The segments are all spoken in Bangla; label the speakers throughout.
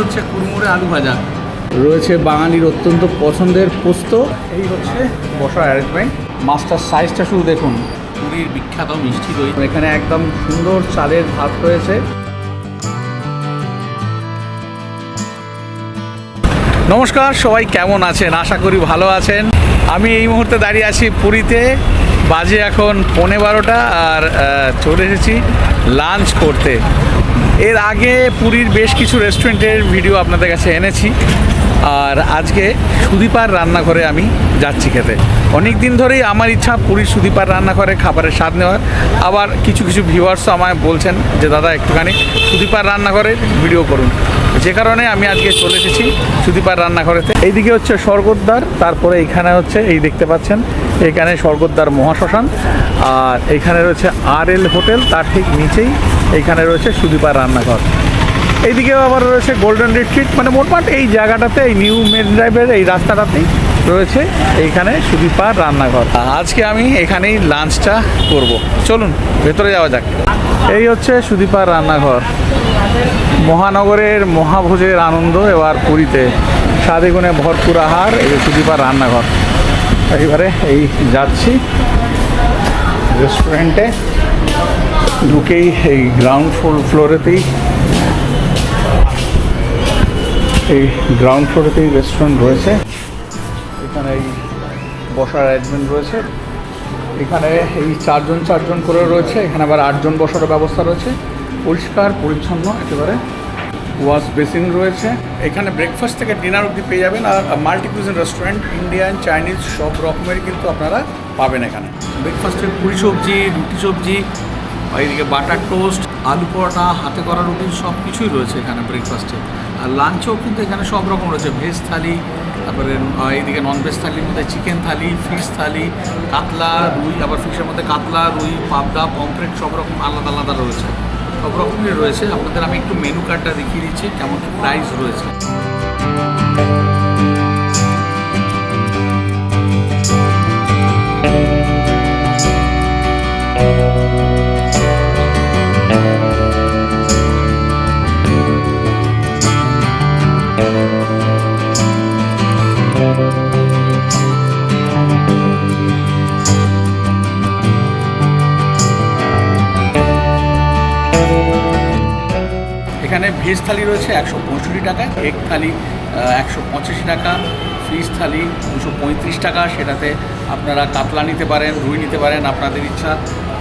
Speaker 1: হচ্ছে কুড়মুড়ে আলু ভাজা।
Speaker 2: রয়েছে বাঙালির অত্যন্ত পছন্দের পোস্ত। এই হচ্ছে বসার অ্যারেঞ্জমেন্ট মাছটার সাইজটা শুধু দেখুন।
Speaker 1: পুরীর বিখ্যাত মিষ্টি দই।
Speaker 2: এখানে একদম সুন্দর চালের ভাত রয়েছে। নমস্কার সবাই কেমন আছেন? আশা করি ভালো আছেন। আমি এই মুহূর্তে দাঁড়িয়ে আছি পুরীতে। বাজে এখন পৌনে বারোটা আর চলে এসেছি লাঞ্চ করতে। এর আগে পুরীর বেশ কিছু রেস্টুরেন্টের ভিডিও আপনাদের কাছে এনেছি। আর আজকে সুদীপার রান্নাঘরে আমি যাচ্ছি খেতে। অনেক দিন ধরেই আমার ইচ্ছা পুরীর সুদীপার রান্নাঘরে খাবারের স্বাদ নেওয়ার। আবার কিছু কিছু ভিউয়ার্সও আমায় বলছেন যে, দাদা, একটুখানি সুদীপার রান্নাঘরের ভিডিও করুন। যে কারণে আমি আজকে চলে এসেছি সুদীপার রান্নাঘরেতে। এইদিকে হচ্ছে স্বর্গদ্বার, তারপরে এইখানে হচ্ছে, এই দেখতে পাচ্ছেন, এখানে স্বর্গদ্বার মহাশ্মশান, আর এখানে রয়েছে আর এল হোটেল, তার ঠিক নিচেই এখানে রয়েছে সুদীপার রান্নাঘর। এইদিকেও আবার রয়েছে গোল্ডেন রিট্রিট মানে মোটমাট এই জায়গাটাতে, এই নিউ মেন ড্রাইভের এই রাস্তাটাতেই রয়েছে এইখানে সুদীপার রান্নাঘর। আজকে আমি এখানেই লাঞ্চটা করব। চলুন ভেতরে যাওয়া যাক। এই হচ্ছে সুদীপার রান্নাঘর। মহানগরের মহাভোজের আনন্দ এবার পুরীতে। স্বাদে গুণে ভরপুর আহার এই সুদীপার রান্নাঘর। এবারে এই যাচ্ছি রেস্টুরেন্টে। ঢুকেই এই গ্রাউন্ড ফ্লোর ফ্লোরেতেই। এই গ্রাউন্ড ফ্লোরেতেই রেস্টুরেন্ট রয়েছে। এখানে এই বসার অ্যারেঞ্জমেন্ট রয়েছে। এখানে এই চারজন চারজন করে রয়েছে। এখানে আবার আটজন বসার ব্যবস্থা রয়েছে। পরিষ্কার, পরিচ্ছন্ন, একেবারে ওয়াশ বেসিন রয়েছে। এখানে ব্রেকফাস্ট থেকে ডিনার অবধি পেয়ে যাবেন। আর মাল্টি রেস্টুরেন্ট ইন্ডিয়ান চাইনিজ সব রকমেরই কিন্তু আপনারা পাবেন এখানে।
Speaker 1: ব্রেকফাস্টে পুরি সবজি, রুটি সবজি এদিকে বাটার টোস্ট, আলু পরোটা, হাতে করা রুটি সব কিছুই রয়েছে এখানে ব্রেকফাস্টে আর লাঞ্চেও কিন্তু এখানে সব রকম রয়েছে। ভেজ থালি তারপরে এইদিকে নন ভেজ থালির মধ্যে চিকেন থালি ফিশ থালি, কাতলা, রুই, আবার ফিশের মধ্যে কাতলা, রুই, পাবদা পমফ্রেট সব রকম আলাদা আলাদা রয়েছে। সব রকমই রয়েছে। আপনাদের আমি একটু মেনু কার্ডটা দেখিয়ে দিচ্ছি, কেমন প্রাইস রয়েছে।
Speaker 2: ভেজ থালি রয়েছে একশো পঁয়ষট্টি টাকা এগ থালি একশো পঁচাশি টাকা ফিশ থালি দুশো পঁয়ত্রিশ টাকা, সেটাতে আপনারা কাতলা নিতে পারেন, রুই নিতে পারেন, আপনাদের ইচ্ছা।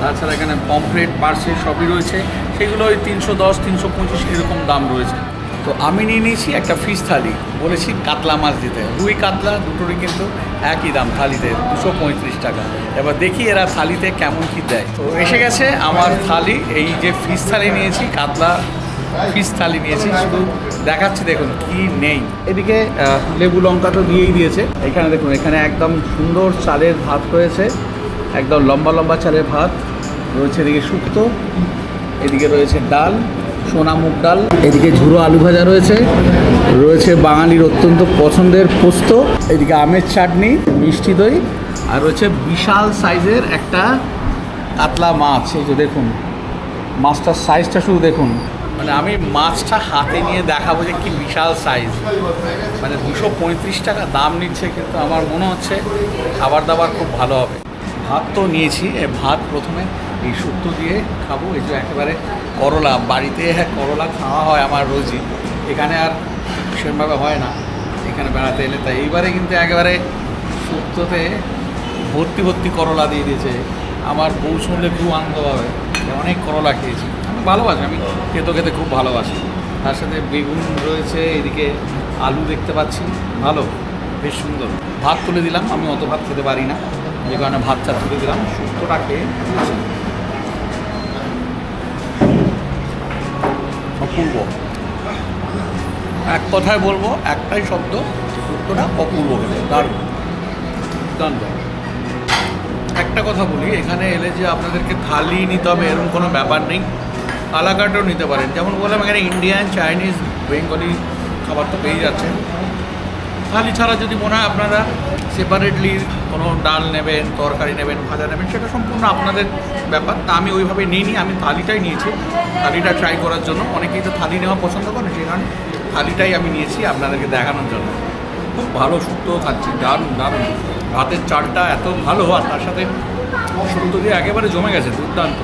Speaker 2: তাছাড়া এখানে পমফ্রেট পার্সে সবই রয়েছে। সেগুলো ওই তিনশো দশ, তিনশো পঁচিশ এরকম দাম রয়েছে। তো আমি নিয়ে নিয়েছি একটা ফিশ থালি, বলেছি কাতলা মাছ দিতে রুই কাতলা দুটোরই কিন্তু একই দাম থালিতে, দুশো পঁয়ত্রিশ টাকা। এবার দেখি এরা থালিতে কেমন কী দেয়। তো এসে গেছে আমার থালি, এই যে ফিশ থালি নিয়েছি, কাতলা ফিশ থালি নিয়েছি, শুধু দেখাচ্ছি দেখুন কি নেই। এদিকে লেবু লঙ্কা তো দিয়েই দিয়েছে। এখানে দেখুন, এখানে একদম সুন্দর চালের ভাত রয়েছে, একদম লম্বা লম্বা চালের ভাত। রয়েছে এদিকে শুক্তো, এদিকে রয়েছে ডাল, সোনা মুগ ডাল, এদিকে ঝুরো আলু ভাজা রয়েছে রয়েছে বাঙালির অত্যন্ত পছন্দের পোস্ত, এদিকে আমের চাটনি, মিষ্টি দই, আর রয়েছে বিশাল সাইজের একটা কাতলা মাছ। এই যে দেখুন, মাছটার সাইজটা শুধু দেখুন মানে আমি মাছটা হাতে নিয়ে দেখাবো যে কি বিশাল সাইজ মানে দুশো পঁয়ত্রিশ টাকা দাম নিচ্ছে, কিন্তু আমার মনে হচ্ছে খাবার দাবার খুব ভালো হবে। ভাত তো নিয়েছি ভাত প্রথমে এই শুক্তো দিয়ে খাব, এই যে একেবারে করলা। বাড়িতে করলা খাওয়া হয় আমার রোজই, এখানে আর সেরকমভাবে হয় না, এখানে বেড়াতে এলে। তাই এইবারে কিন্তু একেবারে শুক্তোতে ভর্তি ভর্তি করলা দিয়ে দিয়েছে। আমার বউ শুনলে খুব আনন্দ পাবে, অনেক করলা খেয়েছি। ভালোবাসি, আমি খেতে খেতে খুব ভালোবাসি। তার সাথে বেগুন রয়েছে, এদিকে আলু দেখতে পাচ্ছি, ভালো, বেশ সুন্দর। ভাত তুলে দিলাম, আমি অত ভাত খেতে পারি না, যে কারণে ভাতটা তুলে দিলাম, শুক্তটা খেয়ে অপূর্ব এক কথায় বলব, একটাই শব্দ, শুক্তটা অপূর্ব খেতে। দারুণ। একটা কথা বলি, এখানে এলে যে আপনাদেরকে থালি নিতে হবে, এরকম কোনো ব্যাপার নেই। আলাকাটেও নিতে পারেন। যেমন বললাম, এখানে ইন্ডিয়ান চাইনিজ বেঙ্গলি খাবার তো পেয়ে যাচ্ছেন। থালি ছাড়া যদি মনে হয় আপনারা সেপারেটলি কোনো ডাল নেবেন, তরকারি নেবেন, ভাজা নেবেন, সেটা সম্পূর্ণ আপনাদের ব্যাপার। তা আমি ওইভাবে নিইনি, আমি থালিটাই নিয়েছি। থালিটা ট্রাই করার জন্য। অনেকেই তো থালি নেওয়া পছন্দ করে, সেই কারণে
Speaker 1: থালিটাই আমি নিয়েছি আপনাদেরকে দেখানোর জন্য। খুব ভালো, শুক্তো খাচ্ছি, দারুণ দারুণ। ভাতের চালটা এত ভালো, আর তার সাথে শুক্তো দিয়ে একেবারে জমে গেছে, দুর্দান্ত।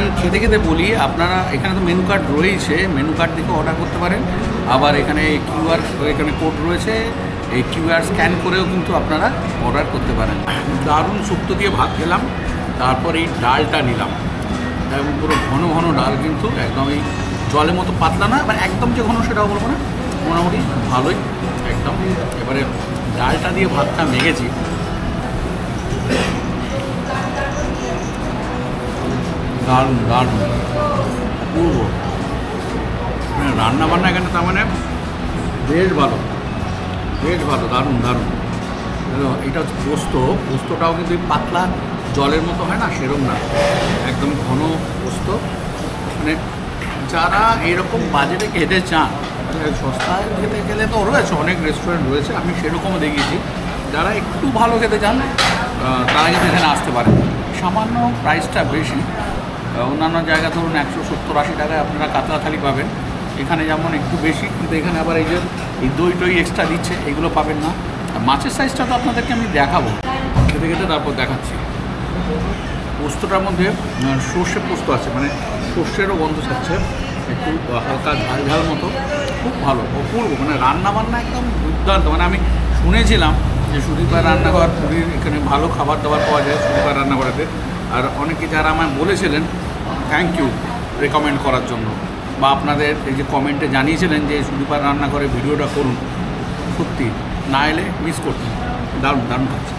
Speaker 1: আমি খেতে খেতে বলি, আপনারা, এখানে তো মেনু কার্ড রয়েছে মেনু কার্ড দেখে অর্ডার করতে পারেন। আবার এখানে কিউআর এখানে কোড রয়েছে, এই কিউআর স্ক্যান করেও কিন্তু আপনারা অর্ডার করতে পারেন। দারুণ শুক্তো দিয়ে ভাত খেলাম, তারপর এই ডালটা নিলাম। এবং পুরো ঘন ঘন ডাল কিন্তু একদম এই জলের মতো পাতলা না এবার একদম যে ঘন সেটাও বলব না। মোটামুটি ভালোই, একদম। এবারে ডালটা দিয়ে ভাতটা মেখেছি। দারুণ দারুণ। অপূর্ব। মানে রান্না বান্না এখানে তার মানে বেশ ভালো। বেশ ভালো, দারুণ দারুণ। এটা হচ্ছে পোস্ত। পোস্তটাও কিন্তু পাতলা জলের মতো হয় না, সেরম না। একদম ঘন পোস্ত। মানে যারা এরকম বাজেটে খেতে চান মানে সস্তায় খেতে গেলে তো রয়েছে, অনেক রেস্টুরেন্ট রয়েছে, আমি সেরকমও দেখিয়েছি। যারা একটু ভালো খেতে চান তারা কিন্তু এখানে আসতে পারে সামান্য প্রাইসটা বেশি অন্যান্য জায়গা ধরুন একশো সত্তর, আশি টাকায় আপনারা কাতলা থালি পাবেন। এখানে যেমন একটু বেশি, কিন্তু এখানে আবার এই যে এই দই টই এক্সট্রা দিচ্ছে, এগুলো পাবেন না। মাছের সাইজটা তো আপনাদেরকে আমি দেখাবো। খেতে খেতে তারপর দেখাচ্ছি। পোস্তটার মধ্যে সর্ষে পোস্ত আছে মানে সর্ষেরও গন্ধ ছাড়ছে। একটু হালকা ঝাল ঝাল মতো। খুব ভালো, অপূর্ব মানে রান্না বান্না একদম দুর্দান্ত। মানে আমি শুনেছিলাম যে সুদীপার রান্নাঘর, পুরীর এখানে ভালো খাবার দাবার পাওয়া যায় সুদীপার রান্নাঘরেতে। আর অনেকে যারা আমায় বলেছিলেন থ্যাংক ইউ রেকমেন্ড করার জন্য। বা আপনাদের এই যে কমেন্টে জানিয়েছিলেন যে, সুদীপার রান্নাঘরে ভিডিওটা করুন। সত্যি, না এলে মিস করতেন দারুণ দারুণ খাচ্ছে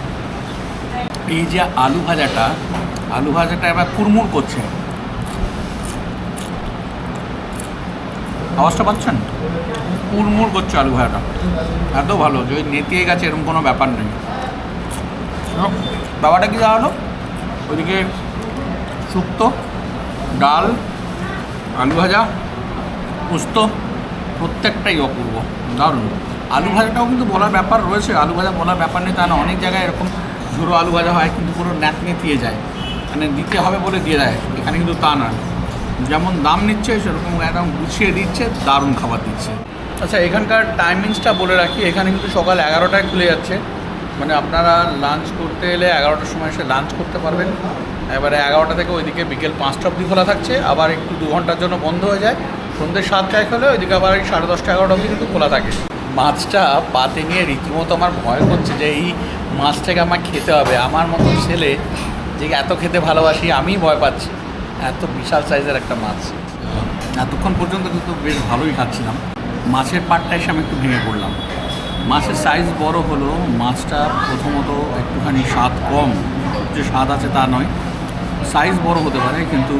Speaker 1: এই যে আলু ভাজাটা আলু ভাজাটা এবার কুরমুর করছে। আওয়াজটা পাচ্ছেন? কুড়মুড় করছে আলু ভাজাটা। এত ভালো, যদি নেতিয়ে গেছে এরকম কোনো ব্যাপার নেই। ব্যাপারটা কী দাঁড়াল ওইদিকে শুক্তো, ডাল, আলু ভাজা, পোস্ত, প্রত্যেকটাই অপূর্ব, দারুণ। আলু ভাজাটাও কিন্তু বলার ব্যাপার রয়েছে, আলু ভাজা বলার ব্যাপার নেই, তা না, অনেক জায়গায় এরকম ঝুড়ো আলু ভাজা হয়, কিন্তু পুরো ন্যাত নেতিয়ে যায়। মানে দিতে হবে বলে দিয়ে দেয়, এখানে কিন্তু তা না। যেমন দাম নিচ্ছে, সেরকম একদম গুছিয়ে দিচ্ছে, দারুণ খাবার দিচ্ছে। আচ্ছা এখানকার টাইমিংসটা বলে রাখি, এখানে কিন্তু সকাল এগারোটায় খুলে যাচ্ছে। মানে আপনারা লাঞ্চ করতে এলে এগারোটার সময় এসে লাঞ্চ করতে পারবেন। এবারে এগারোটা থেকে ওইদিকে বিকেল পাঁচটা অবধি খোলা থাকছে। আবার একটু দু ঘণ্টার জন্য বন্ধ হয়ে যায়। সন্ধ্যে সাতটায় খোলে ওইদিকে আবার এই সাড়ে দশটা এগারোটা অবধি কিন্তু খোলা থাকে। মাছটা পাতে নিয়ে রীতিমতো আমার ভয় করছে যে এই মাছটাকে আমার খেতে হবে। আমার মতো ছেলে যে এত খেতে ভালোবাসি, আমিই ভয় পাচ্ছি। এত বিশাল সাইজের একটা মাছ। এতক্ষণ পর্যন্ত কিন্তু বেশ ভালোই খাচ্ছিলাম। মাছের পাটটা এসে আমি একটু ভেঙে পড়লাম। মাছের সাইজ বড় হলো, মাছটা প্রথমত একটুখানি স্বাদ কম, যে স্বাদ আছে তা নয়। সাইজ বড় হতে পারে, কিন্তু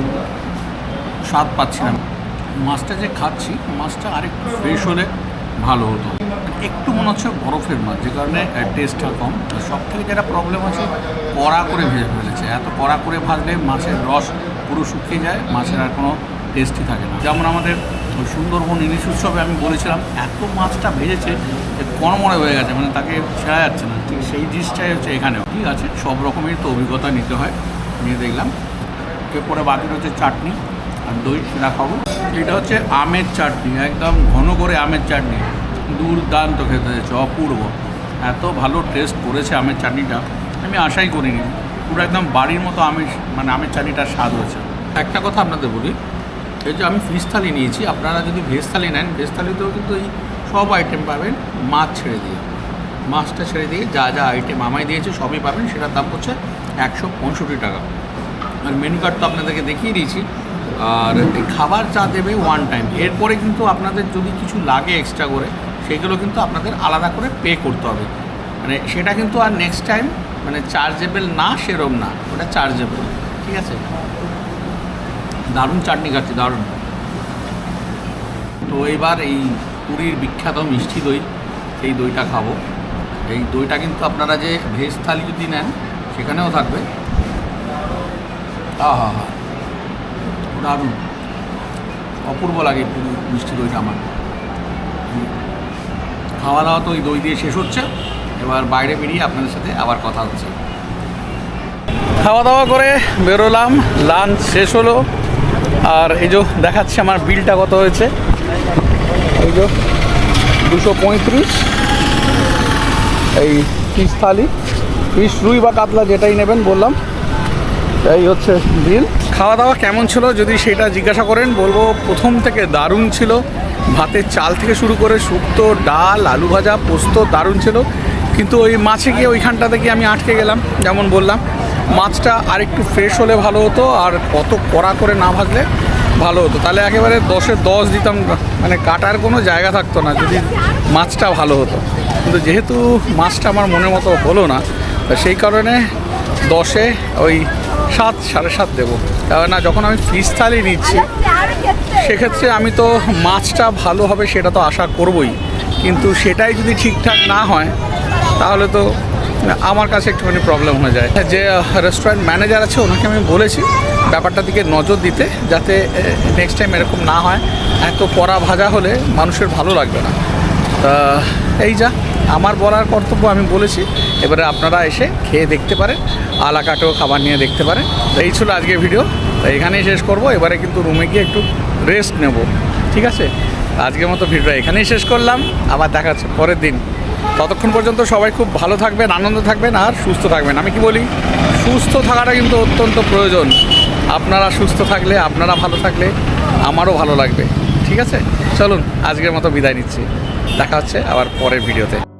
Speaker 1: স্বাদ পাচ্ছি না। মাছটা যে খাচ্ছি, মাছটা আরেকটু ফ্রেশ হলে ভালো হতো। একটু মনে হচ্ছে বরফের মাছ, যে কারণে টেস্টটা কম। সব থেকে যেটা প্রবলেম আছে কড়া করে ভেজে ফেলেছে। এত কড়া করে ভাজলে মাছের রস পুরো শুকিয়ে যায়, মাছের আর কোনো টেস্টই থাকে না। যেমন আমাদের সুন্দরবন ইলিশ উৎসবে আমি বলেছিলাম, এত মাছটা ভেজেছে যে কড়মড়ে হয়ে গেছে মানে তাকে ছেড়া যাচ্ছে না। ঠিক সেই জিনিসটাই হচ্ছে এখানেও। ঠিক আছে, সব রকমের তো অভিজ্ঞতা নিতে হয়। নিয়ে দেখলাম। পরে বাকি হচ্ছে চাটনি আর দই, সেটা খাব। এটা হচ্ছে আমের চাটনি, একদম ঘন করে আমের চাটনি। দুর্দান্ত খেতে হয়েছে, অপূর্ব। এত ভালো টেস্ট করেছে আমের চাটনিটা। আমি আশাই করিনি। পুরো একদম বাড়ির মতো আমের মানে আমের চাটনিটার স্বাদ হয়েছে। একটা কথা আপনাদের বলি এই যে আমি ফিশ থালি নিয়েছি, আপনারা যদি ভেজ থালি নেন ভেজ থালিতেও কিন্তু এই সব আইটেম পাবেন, মাছ ছেড়ে দিয়ে। মাছটা ছেড়ে দিয়ে যা যা আইটেম আমায় দিয়েছে, সবই পাবেন, সেটার দাম হচ্ছে একশো পঁয়ষট্টি টাকা। আর মেনু কার্ড তো আপনাদেরকে দেখিয়ে দিয়েছি, আর খাবার চা দেবে ওয়ান টাইম এরপরে কিন্তু আপনাদের যদি কিছু লাগে এক্সট্রা করে, সেগুলো কিন্তু আপনাদের আলাদা করে পে করতে হবে। মানে সেটা কিন্তু আর নেক্সট টাইম মানে চার্জেবল না, সেরম না, ওটা চার্জেবল ঠিক আছে? দারুণ চাটনি খাচ্ছি, দারুণ। তো এবার এই পুরীর বিখ্যাত মিষ্টি দই সেই দইটা খাব। এই দইটা কিন্তু আপনারা যে ভেজ থালি যদি নেন, সেখানেও থাকবে। হা হা হা দারুণ। অপূর্ব লাগে পুরো মিষ্টি দইটা আমার। খাওয়া দাওয়া তো ওই দই দিয়ে শেষ হচ্ছে। এবার বাইরে বেরিয়ে আপনাদের সাথে আবার কথা হচ্ছে। খাওয়া দাওয়া করে বেরোলাম, লাঞ্চ শেষ হলো। আর এই যে দেখাচ্ছে আমার বিলটা কত হয়েছে। এই
Speaker 2: যে দুশো পঁয়ত্রিশ। এই ফিশ থালি। ফিশ রুই বা কাতলা যেটাই নেবেন বললাম। এই হচ্ছে বিল। খাওয়া দাওয়া কেমন ছিল? যদি সেটা জিজ্ঞাসা করেন, বলব প্রথম থেকে দারুণ ছিল। ভাতের চাল থেকে শুরু করে শুক্তো, ডাল, আলু ভাজা, পোস্ত দারুণ ছিল। কিন্তু ওই মাছে গিয়ে ওইখানটাতে গিয়ে আমি আটকে গেলাম, যেমন বললাম। মাছটা আর একটু ফ্রেশ হলে ভালো হতো, আর কত কড়া করে না ভাজলে ভালো হতো। তাহলে একেবারে দশে দশ দিতাম মানে কাটার কোনো জায়গা থাকতো না, যদি মাছটা ভালো হতো। কিন্তু যেহেতু মাছটা আমার মনের মতো হলো না সেই কারণে দশে ওই সাত, সাড়ে সাত দেবো। কেননা যখন আমি ফিস থালি নিচ্ছি, সেক্ষেত্রে আমি তো মাছটা ভালো হবে সেটা তো আশা করবই। কিন্তু সেটাই যদি ঠিকঠাক না হয়, তাহলে তো আমার কাছে একটুখানি প্রবলেম হয়ে যায়। যে রেস্টুরেন্ট ম্যানেজার আছে, ওনাকে আমি বলেছি ব্যাপারটার দিকে নজর দিতে, যাতে নেক্সট টাইম এরকম না হয়। এত কড়া ভাজা হলে মানুষের ভালো লাগবে না। তা, এই যা, আমার বলার কর্তব্য আমি বলেছি। এবারে আপনারা এসে খেয়ে দেখতে পারেন, আলাকাটেও খাবার নিয়ে দেখতে পারেন। তো এই ছিল আজকের ভিডিও তো এখানেই শেষ করব। এবারে কিন্তু রুমে গিয়ে একটু রেস্ট নেব। ঠিক আছে? আজকের মতো ভিডিওটা এখানেই শেষ করলাম। আবার দেখা হচ্ছে পরের দিন। ততক্ষণ পর্যন্ত সবাই খুব ভালো থাকবেন, আনন্দ থাকবেন আর সুস্থ থাকবেন। আমি কি বলি? সুস্থ থাকাটা কিন্তু অত্যন্ত প্রয়োজন। আপনারা সুস্থ থাকলে, আপনারা ভালো থাকলে আমারও ভালো লাগবে। ঠিক আছে? চলুন, আজকের মতো বিদায় নিচ্ছি। দেখা হচ্ছে আবার পরের ভিডিওতে।